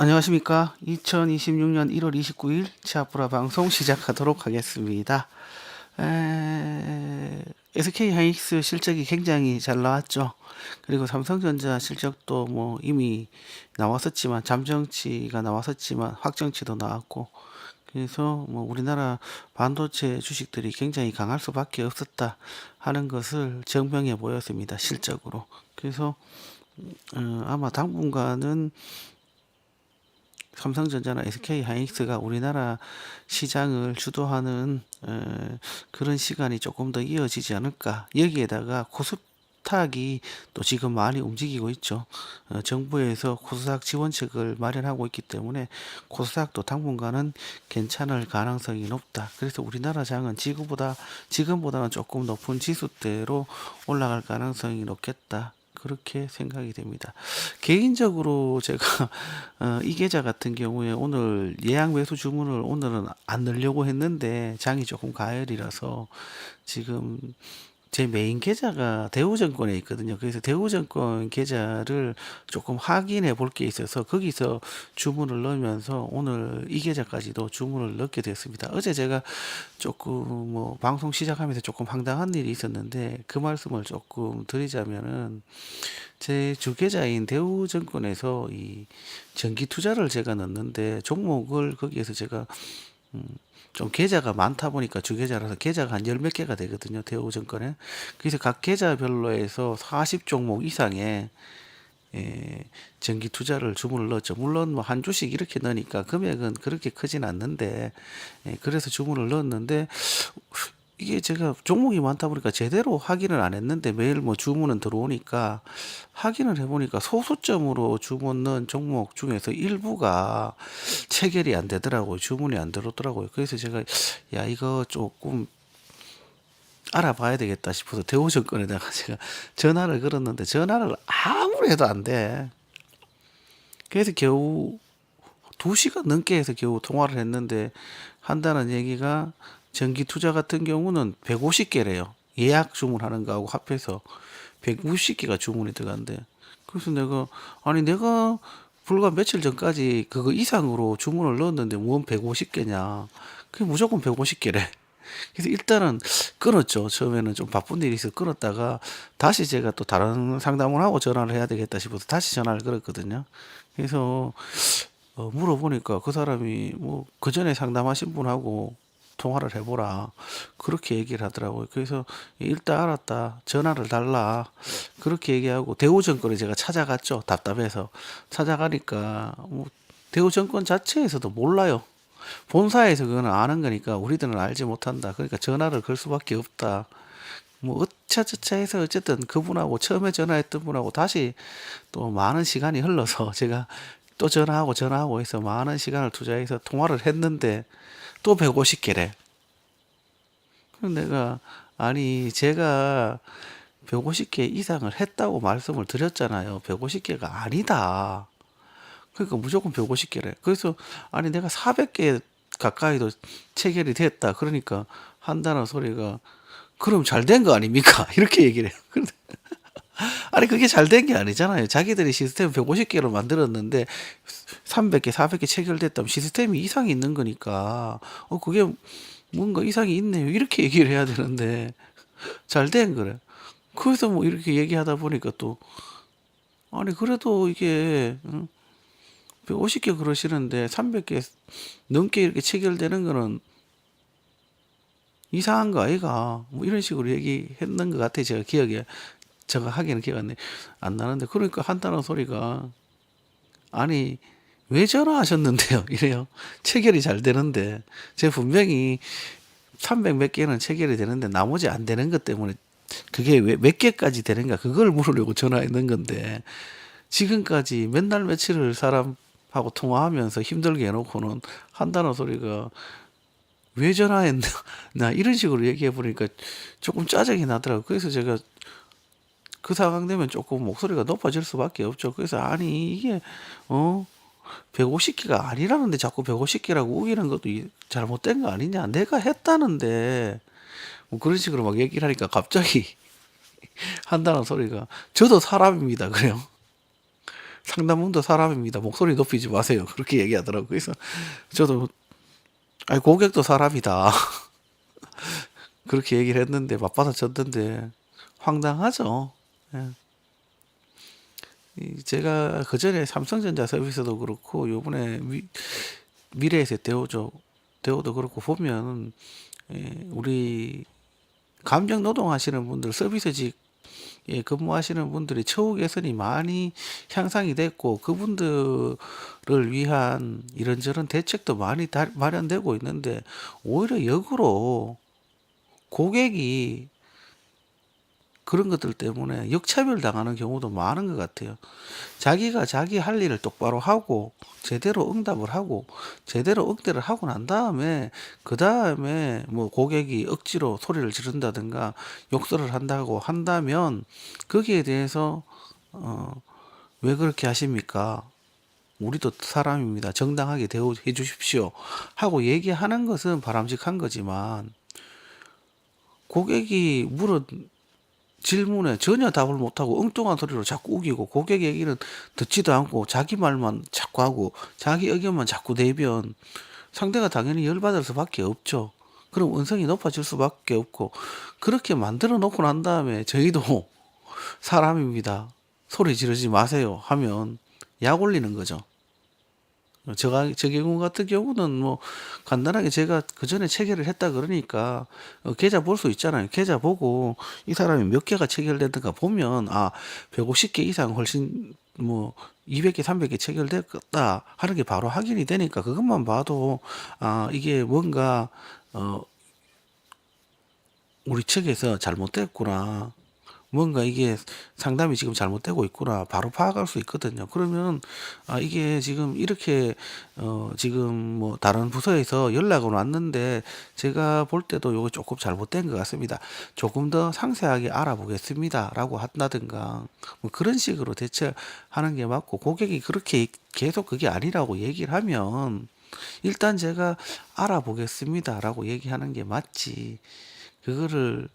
안녕하십니까. 2026년 1월 29일 치아프라 방송 시작하도록 하겠습니다. 에... SK 하이닉스 실적이 굉장히 잘 나왔죠. 그리고 삼성전자 실적도 뭐 이미 나왔었지만 잠정치가 나왔었지만 확정치도 나왔고 그래서 뭐 우리나라 반도체 주식들이 굉장히 강할 수밖에 없었다 하는 것을 증명해 보였습니다. 실적으로. 그래서 어, 아마 당분간은 삼성전자나 SK 하이닉스가 우리나라 시장을 주도하는 어, 그런 시간이 조금 더 이어지지 않을까. 여기에다가 코스닥이 또 지금 많이 움직이고 있죠. 어, 정부에서 코스닥 지원책을 마련하고 있기 때문에 코스닥도 당분간은 괜찮을 가능성이 높다. 그래서 우리나라 장은 지금보다 지금보다는 조금 높은 지수대로 올라갈 가능성이 높겠다. 그렇게 생각이 됩니다. 개인적으로 제가 어, 이 계좌 같은 경우에 오늘 예약 매수 주문을 오늘은 안 넣으려고 했는데 장이 조금 가열이라서 지금 제 메인 계좌가 대우증권에 있거든요. 그래서 대우증권 계좌를 조금 확인해 볼 게 있어서 거기서 주문을 넣으면서 오늘 이 계좌까지도 주문을 넣게 됐습니다. 어제 제가 조금 뭐 방송 시작하면서 조금 황당한 일이 있었는데 그 말씀을 조금 드리자면은 제 주계좌인 대우증권에서 이 정기 투자를 제가 넣는데 종목을 거기에서 제가 음, 좀 계좌가 많다 보니까 주계좌라서 계좌가 한 열 몇 개가 되거든요. 대우증권에. 그래서 각 계좌별로 해서 40종목 이상의 예, 정기 투자를 주문을 넣었죠. 물론 뭐 한 주씩 이렇게 넣으니까 금액은 그렇게 크진 않는데, 예, 그래서 주문을 넣었는데, 이게 제가 종목이 많다 보니까 제대로 확인을 안 했는데 매일 뭐 주문은 들어오니까 확인을 해보니까 소수점으로 주문 넣은 종목 중에서 일부가 체결이 안 되더라고요. 주문이 안 들어오더라고요. 그래서 제가 야 이거 조금 알아봐야 되겠다 싶어서 대우증권에다가 제가 전화를 걸었는데 전화를 아무리 해도 안 돼. 그래서 겨우 두 시간 넘게 해서 겨우 통화를 했는데 한다는 얘기가 전기 투자 같은 경우는 150개래요. 예약 주문하는 거하고 합해서 150개가 주문이 들어간대. 그래서 내가 아니 내가 불과 며칠 전까지 그거 이상으로 주문을 넣었는데 뭔 150개냐. 그게 무조건 150개래. 그래서 일단은 끊었죠. 처음에는 좀 바쁜 일이 있어 끊었다가 다시 제가 또 다른 상담을 하고 전화를 해야 되겠다 싶어서 다시 전화를 걸었거든요. 그래서 어, 물어보니까 그 사람이 뭐 그 전에 상담하신 분하고 통화를 해보라 그렇게 얘기를 하더라고요. 그래서 일단 알았다 전화를 달라 그렇게 얘기하고 대우증권에 제가 찾아갔죠. 답답해서 찾아가니까 뭐 대우증권 자체에서도 몰라요. 본사에서 그거는 아는 거니까 우리들은 알지 못한다. 그러니까 전화를 걸 수밖에 없다. 뭐 어차저차 해서 어쨌든 그분하고 처음에 전화했던 분하고 다시 또 많은 시간이 흘러서 제가 또 전화하고 전화하고 해서 많은 시간을 투자해서 통화를 했는데 또 150개래. 그럼 내가 아니 제가 150개 이상을 했다고 말씀을 드렸잖아요. 150개가 아니다. 그러니까 무조건 150개래. 그래서 아니 내가 400개 가까이도 체결이 됐다. 그러니까 한다는 소리가 그럼 잘 된 거 아닙니까? 이렇게 얘기를 해요. 아니 그게 잘 된 게 아니잖아요. 자기들이 시스템 150개로 만들었는데 300개, 400개 체결됐다면 시스템이 이상이 있는 거니까 어 그게 뭔가 이상이 있네요. 이렇게 얘기를 해야 되는데 잘 된 거래. 그래서 뭐 이렇게 얘기하다 보니까 또 아니 그래도 이게 응? 150개 그러시는데 300개 넘게 이렇게 체결되는 거는 이상한 거 아이가 뭐 이런 식으로 얘기했는 것 같아 제가 기억에 제가 하기는 기억 안, 나- 안 나는데. 그러니까 한다는 소리가 아니 왜 전화하셨는데요? 이래요. 체결이 잘 되는데. 제가 분명히 300 몇 개는 체결이 되는데 나머지 안 되는 것 때문에 그게 왜 몇 개까지 되는가? 그걸 물으려고 전화했는 건데 지금까지 맨날 며칠을 사람하고 통화하면서 힘들게 해놓고는 한다는 소리가 왜 전화했나? 나 이런 식으로 얘기해 보니까 조금 짜증이 나더라고 그래서 제가 그 상황 되면 조금 목소리가 높아질 수밖에 없죠 그래서 아니 이게 어 150개가 아니라는데 자꾸 150개라고 우기는 것도 이- 잘못된 거 아니냐 내가 했다는데 뭐 그런 식으로 막 얘기를 하니까 갑자기 한다는 소리가 저도 사람입니다 그래요 상담원도 사람입니다. 목소리 높이지 마세요. 그렇게 얘기하더라고요. 그래서 저도 아니 고객도 사람이다. 그렇게 얘기를 했는데 맞받아 쳤는데 황당하죠. 예. 이 제가 그 전에 삼성전자 서비스도 그렇고 요번에 미, 미래에셋 대우죠. 대우도 그렇고 보면 예, 우리 감정 노동하시는 분들 서비스직 예, 근무하시는 분들이 처우 개선이 많이 향상이 됐고 그분들을 위한 이런저런 대책도 많이 다- 마련되고 있는데 오히려 역으로 고객이 그런 것들 때문에 역차별 당하는 경우도 많은 것 같아요. 자기가 자기 할 일을 똑바로 하고 제대로 응답을 하고 제대로 응대를 하고 난 다음에 그 다음에 뭐 고객이 억지로 소리를 지른다든가 욕설을 한다고 한다면 거기에 대해서 어, 왜 그렇게 하십니까? 우리도 사람입니다. 정당하게 대우해 주십시오. 하고 얘기하는 것은 바람직한 거지만 고객이 물은 질문에 전혀 답을 못하고 엉뚱한 소리로 자꾸 우기고 고객 얘기는 듣지도 않고 자기 말만 자꾸 하고 자기 의견만 자꾸 내면 상대가 당연히 열받을 수밖에 없죠. 그럼 은성이 높아질 수밖에 없고 그렇게 만들어 놓고 난 다음에 저희도 사람입니다. 소리 지르지 마세요 하면 약 올리는 거죠. 저가 저 경우 같은 경우는 뭐 간단하게 제가 그 전에 체결을 했다 그러니까 어, 계좌 볼 수 있잖아요. 계좌 보고 이 사람이 몇 개가 체결됐는가 보면 아 150개 이상 훨씬 뭐 200개, 300개 체결됐다 하는 게 바로 확인이 되니까 그것만 봐도 아 이게 뭔가 어 우리 측에서 잘못됐구나. 뭔가 이게 상담이 지금 잘못되고 있구나. 바로 파악할 수 있거든요. 그러면 아 이게 지금 이렇게 어 지금 뭐 다른 부서에서 연락은 왔는데 제가 볼 때도 요거 조금 잘못된 것 같습니다. 조금 더 상세하게 알아보겠습니다라고 한다든가 뭐 그런 식으로 대처하는 게 맞고 고객이 그렇게 계속 그게 아니라고 얘기를 하면 일단 제가 알아보겠습니다라고 얘기하는 게 맞지. 그거를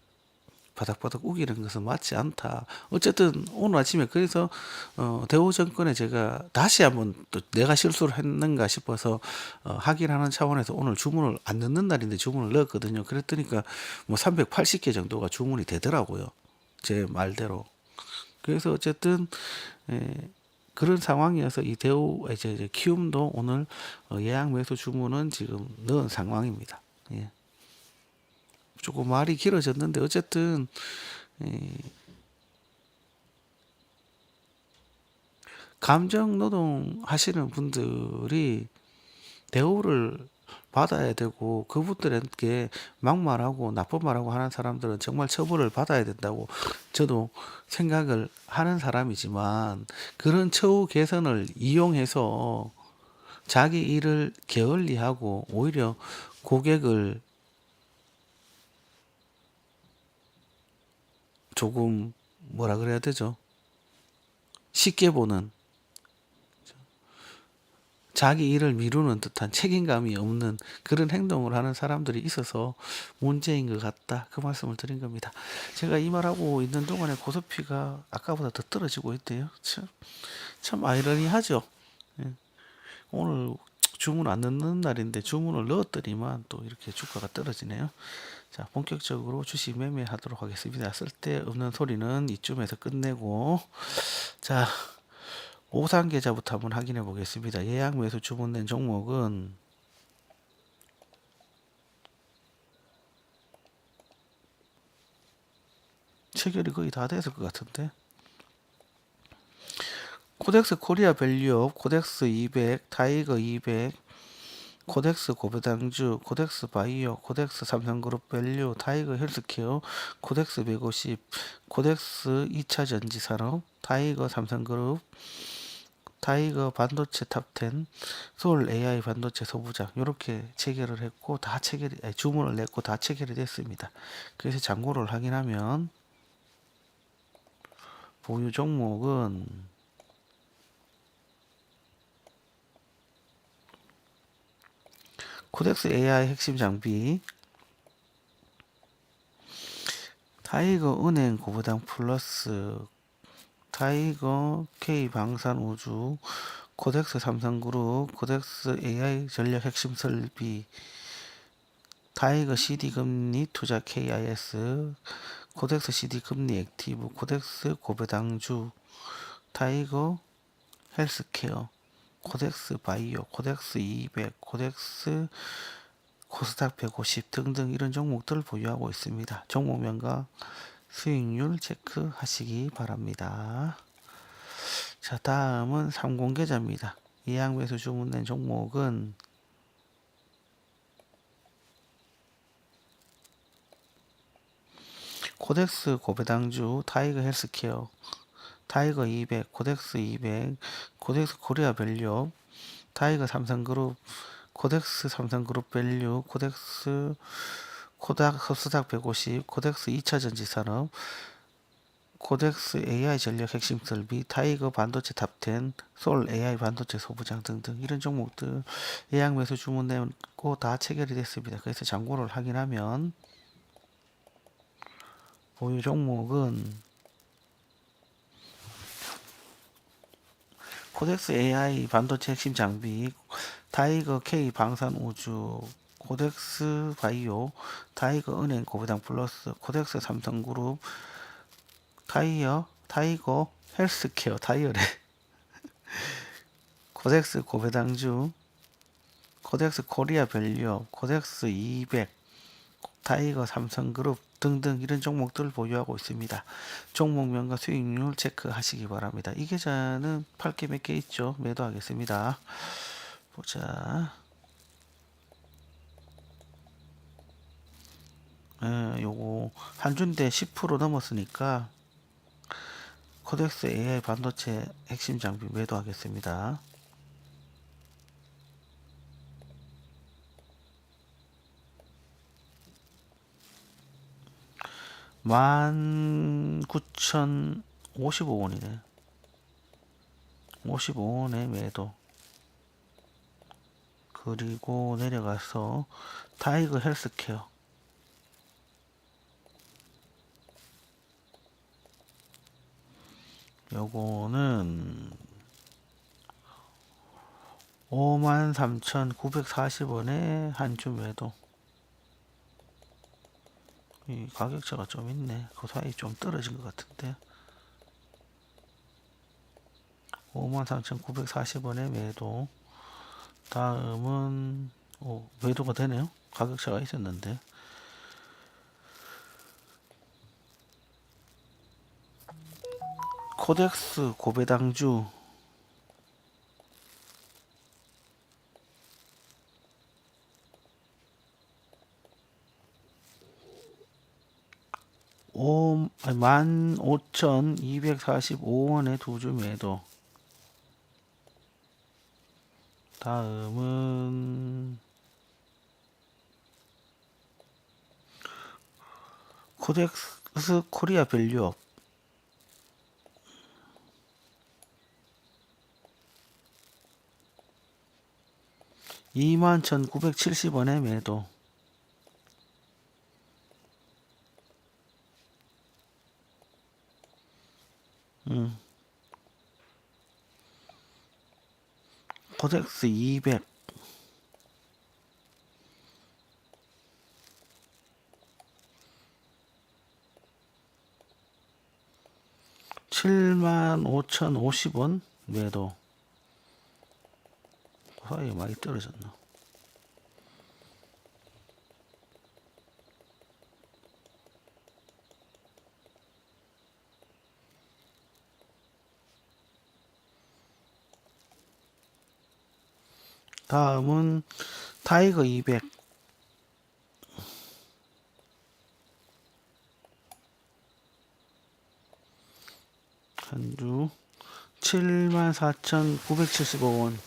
바닥바닥 우기는 것은 맞지 않다. 어쨌든 오늘 아침에 그래서 어, 대우 정권에 제가 다시 한번 또 내가 실수를 했는가 싶어서 어, 확인하는 차원에서 오늘 주문을 안 넣는 날인데 주문을 넣었거든요. 그랬더니까 뭐 380개 정도가 주문이 되더라고요. 제 말대로. 그래서 어쨌든 에, 그런 상황이어서 이 대우 이제, 이제 키움도 오늘 어, 예약 매수 주문은 지금 넣은 상황입니다. 예. 조금 말이 길어졌는데 어쨌든 에, 감정 노동 하시는 분들이 대우를 받아야 되고 그분들에게 막말하고 나쁜 말하고 하는 사람들은 정말 처벌을 받아야 된다고 저도 생각을 하는 사람이지만 그런 처우 개선을 이용해서 자기 일을 게을리하고 오히려 고객을 조금 뭐라 그래야 되죠? 쉽게 보는 자기 일을 미루는 듯한 책임감이 없는 그런 행동을 하는 사람들이 있어서 문제인 것 같다. 그 말씀을 드린 겁니다. 제가 이 말하고 있는 동안에 고소피가 아까보다 더 떨어지고 있대요. 참, 참 아이러니하죠. 예. 오늘 주문 안 넣는 날인데 주문을 넣었더니만 또 이렇게 주가가 떨어지네요. 자, 본격적으로 주식 매매하도록 하겠습니다. 쓸데없는 소리는 이쯤에서 끝내고 자, 오산 계좌부터 한번 확인해 보겠습니다. 예약 매수 주문된 종목은 체결이 거의 다 됐을 것 같은데. 코덱스 코리아 밸류업, 코덱스 200, 타이거 200, 코덱스 고배당주, 코덱스 바이오, 코덱스 삼성그룹 밸류, 타이거 헬스케어, 코덱스 150, 코덱스 2차 전지산업, 타이거 삼성그룹, 타이거 반도체 탑10, 서울 AI 반도체 소부장 이렇게 체결을 했고 다 아니, 주문을 냈고 다 체결이 됐습니다. 그래서 잔고를 확인하면 보유 종목은 코덱스 AI 핵심 장비. 타이거 은행 고부당 플러스 타이거 K 방산 우주 코덱스 삼성그룹 코덱스 AI 전략 핵심 설비 타이거 CD 금리 투자 KIS 코덱스 CD 금리 액티브 코덱스 고배당주 타이거 헬스케어 코덱스 바이오 코덱스 200 코덱스 코스닥 150 등등 이런 종목들을 보유하고 있습니다. 종목명과 수익률 체크하시기 바랍니다. 자, 다음은 3공계좌입니다. 예약 매수 주문된 종목은 코덱스 고배당주 타이거 헬스케어 타이거 200 코덱스 200 코덱스 코리아 밸류 타이거 삼성그룹 코덱스 삼성그룹 밸류 코덱스 코닥 코스닥 150 코덱스 2차 전지산업 코덱스 AI 전략 핵심 설비, 타이거 반도체 탑10, 솔 AI 반도체 소부장 등등 이런 종목들 예약 매수 주문되고 다 체결이 됐습니다. 그래서 잔고를 확인하면 보유 종목은 코덱스 AI 반도체 핵심 장비, 타이거 K 방산 우주, 코덱스 바이오, 타이거 은행 고배당 플러스, 코덱스 삼성그룹, 타이어, 타이거 헬스케어, 타이어래. 코덱스 고배당주, 코덱스 코리아 밸류업, 코덱스 200, 타이거 삼성그룹 등등 이런 종목들을 보유하고 있습니다. 종목명과 수익률 체크하시기 바랍니다. 이 계좌는 팔게몇개 있죠. 매도하겠습니다. 보자. 예, 요거 한 주인데 10% 넘었으니까 코덱스 AI 반도체 핵심 장비 매도하겠습니다. 만 구천 오십오 원이네. 오십오 원에 매도. 그리고 내려가서 타이거 헬스케어. 요거는 53,940원에 한 주 매도. 이 가격차가 좀 있네. 그 사이 좀 떨어진 것 같은데. 53,940원에 매도. 다음은 오, 매도가 되네요. 가격차가 있었는데. 코덱스 고배당주 오, 만 오천 이백사십오 원에 두주 매도. 다음은 코덱스 코리아 밸류업 21,970원에 매도. 음. 코덱스 200. 칠만 오천 오십 원 매도. 사이에 많이 떨어졌나? 다음은 타이거 200 한주 74,975원.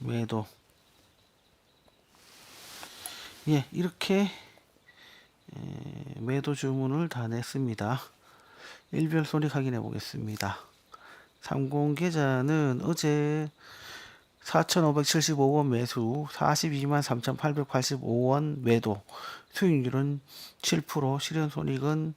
매도. 예 이렇게 에, 매도 주문을 다 냈습니다. 일별 손익 확인해 보겠습니다 30 계좌는 어제 4,575원 매수 42만 3,885원 매도 수익률은 7% 실현 손익은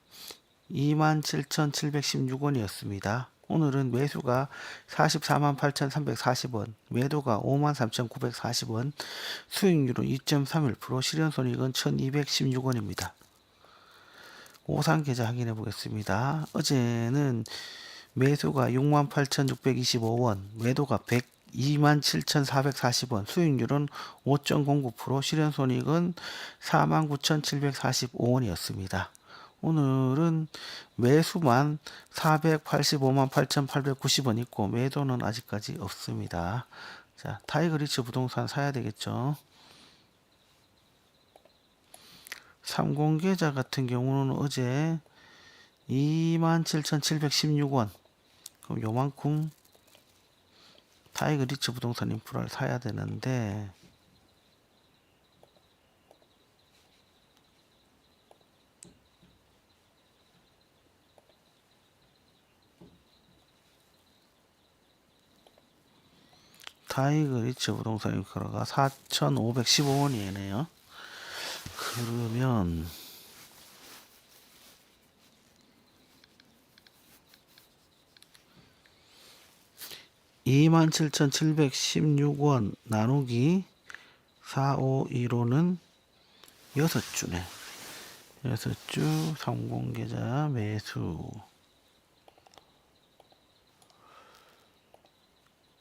27,716원이었습니다. 오늘은 매수가 44만 8,340원, 매도가 5만 3,940원, 수익률은 2.31%, 실현 손익은 1,216원입니다. 오산 계좌 확인해 보겠습니다. 어제는 매수가 68,625원, 매도가 127,440원, 수익률은 5.09%, 실현손익은 49,745원이었습니다. 오늘은 매수만 485만 8,890원 있고 매도는 아직까지 없습니다. 자, 타이거리츠 부동산 사야 되겠죠. 30계좌 같은 경우는 어제 27,716원. 그럼 요만큼 타이거 리츠 부동산 인프라를 사야 되는데 타이거 리츠 부동산 인프라가 4,515원이네요. 그러면 27,716원 나누기 4515는 6주네. 6주 30계좌 매수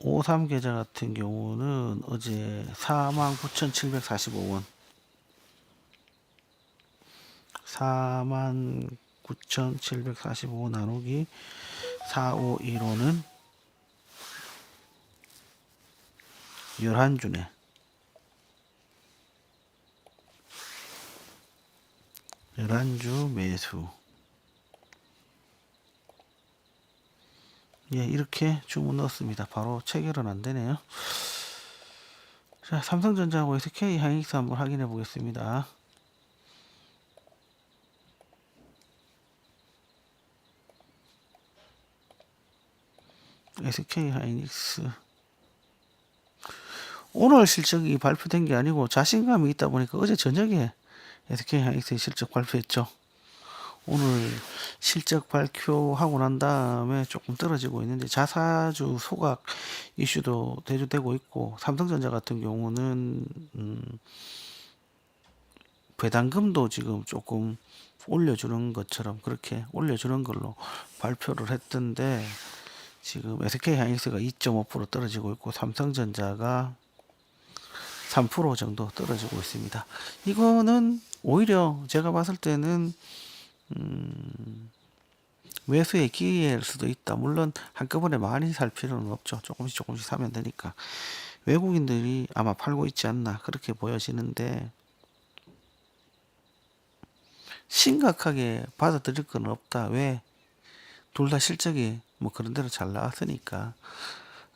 53계좌 같은 경우는 어제 49,745원 49,745 나누기 4515는 11주네. 열한 주 매수. 예, 이렇게 주문 넣었습니다. 바로 체결은 안 되네요. 자, 삼성전자하고 SK 하이닉스 한번 확인해 보겠습니다. SK 하이닉스 오늘 실적이 발표된 게 아니고 자신감이 있다 보니까 어제 저녁에 SK 하이닉스의 실적 발표했죠. 오늘 실적 발표하고 난 다음에 조금 떨어지고 있는데 자사주 소각 이슈도 대두되고 있고 삼성전자 같은 경우는 음 배당금도 지금 조금 올려주는 것처럼 그렇게 올려주는 걸로 발표를 했던데 지금 SK 하이닉스가 2.5% 떨어지고 있고 삼성전자가 3% 정도 떨어지고 있습니다. 이거는 오히려 제가 봤을 때는 음, 매수의 기회일 수도 있다. 물론 한꺼번에 많이 살 필요는 없죠. 조금씩 조금씩 사면 되니까. 외국인들이 아마 팔고 있지 않나 그렇게 보여지는데 심각하게 받아들일 건 없다. 왜? 둘 다 실적이 뭐 그런 대로 잘 나왔으니까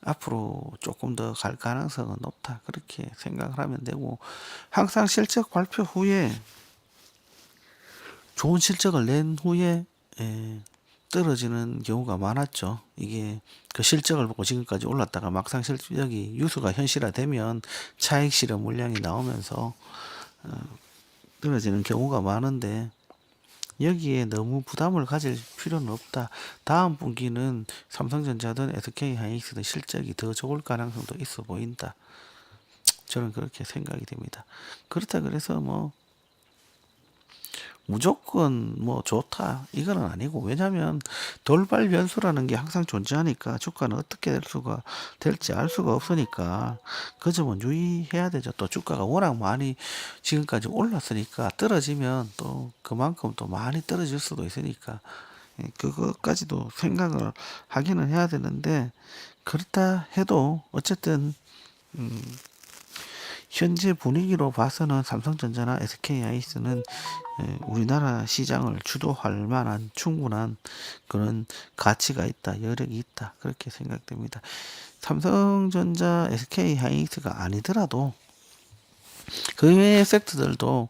앞으로 조금 더 갈 가능성은 높다. 그렇게 생각을 하면 되고 항상 실적 발표 후에 좋은 실적을 낸 후에 예, 떨어지는 경우가 많았죠. 이게 그 실적을 보고 지금까지 올랐다가 막상 실적이 유수가 현실화되면 차익 실현 물량이 나오면서 어, 떨어지는 경우가 많은데 여기에 너무 부담을 가질 필요는 없다. 다음 분기는 삼성전자든 SK 하이닉스든 실적이 더 좋을 가능성도 있어 보인다. 저는 그렇게 생각이 됩니다. 그렇다 그래서 뭐 무조건 뭐 좋다. 이거는 아니고 왜냐하면 돌발 변수라는 게 항상 존재하니까 주가는 어떻게 될 수가 될지 알 수가 없으니까 그 점은 유의해야 되죠. 또 주가가 워낙 많이 지금까지 올랐으니까 떨어지면 또 그만큼 또 많이 떨어질 수도 있으니까 예, 그것까지도 생각을 하기는 해야 되는데 그렇다 해도 어쨌든 음 현재 분위기로 봐서는 삼성전자나 SK하이닉스는 예, 우리나라 시장을 주도할 만한 충분한 그런 가치가 있다, 여력이 있다 그렇게 생각됩니다. 삼성전자, SK하이닉스가 아니더라도 그 외의 섹터들도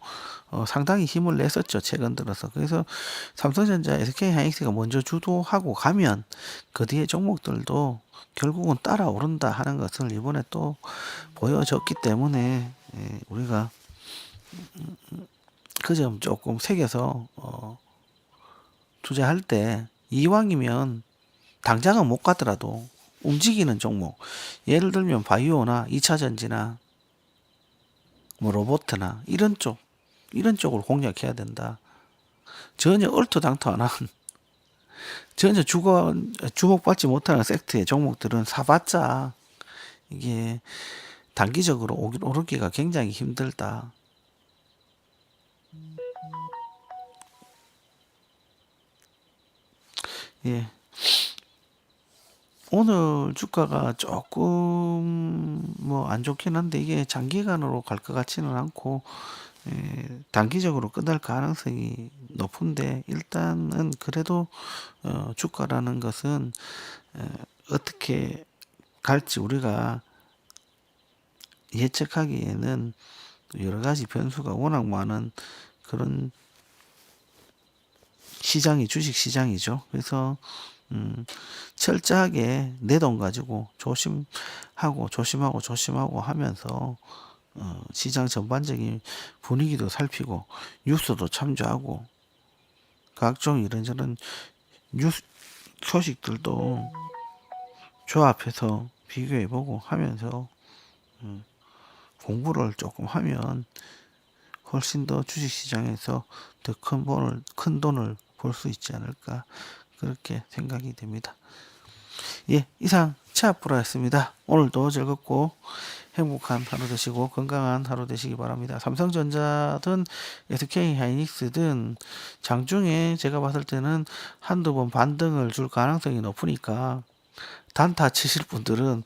어, 상당히 힘을 냈었죠 최근 들어서. 그래서 삼성전자, SK하이닉스가 먼저 주도하고 가면 그 뒤에 종목들도 결국은 따라오른다 하는 것을 이번에 또 보여줬기 때문에 예, 우리가 그 점 조금 새겨서 어, 투자할 때 이왕이면 당장은 못 가더라도 움직이는 종목 예를 들면 바이오나 2차 전지나 뭐 로보트나 이런 쪽 이런 쪽을 공략해야 된다. 전혀 얼토당토 안한 전혀 주거 주목받지 못하는 섹트의 종목들은 사봤자 이게 단기적으로 오르기가 굉장히 힘들다. 예. 오늘 주가가 조금 뭐 안 좋긴 한데 이게 장기간으로 갈 것 같지는 않고 예, 단기적으로 끝날 가능성이 높은데 일단은 그래도 어, 주가라는 것은 어, 어떻게 갈지 우리가 예측하기에는 여러 가지 변수가 워낙 많은 그런 시장이 주식 시장이죠. 그래서 음, 철저하게 내 돈 가지고 조심하고 조심하고 조심하고 하면서 어, 시장 전반적인 분위기도 살피고 뉴스도 참조하고 각종 이런저런 뉴스 소식들도 조합해서 비교해보고 하면서 음, 공부를 조금 하면 훨씬 더 주식시장에서 더 큰 돈을 큰 돈을 벌 수 있지 않을까 그렇게 생각이 됩니다. 예, 이상 차 프로였습니다. 오늘도 즐겁고 행복한 하루 되시고 건강한 하루 되시기 바랍니다. 삼성전자든 SK 하이닉스든 장중에 제가 봤을 때는 한두 번 반등을 줄 가능성이 높으니까 단타 치실 분들은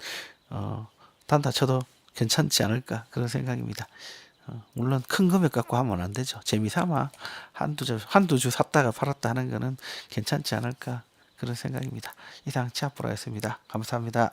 어, 단타 쳐도 괜찮지 않을까 그런 생각입니다. 어, 물론 큰 금액 갖고 하면 안 되죠. 재미삼아 한두 주, 한두 주 샀다가 팔았다 하는 거는 괜찮지 않을까 그런 생각입니다. 이상 치아프로였습니다. 감사합니다.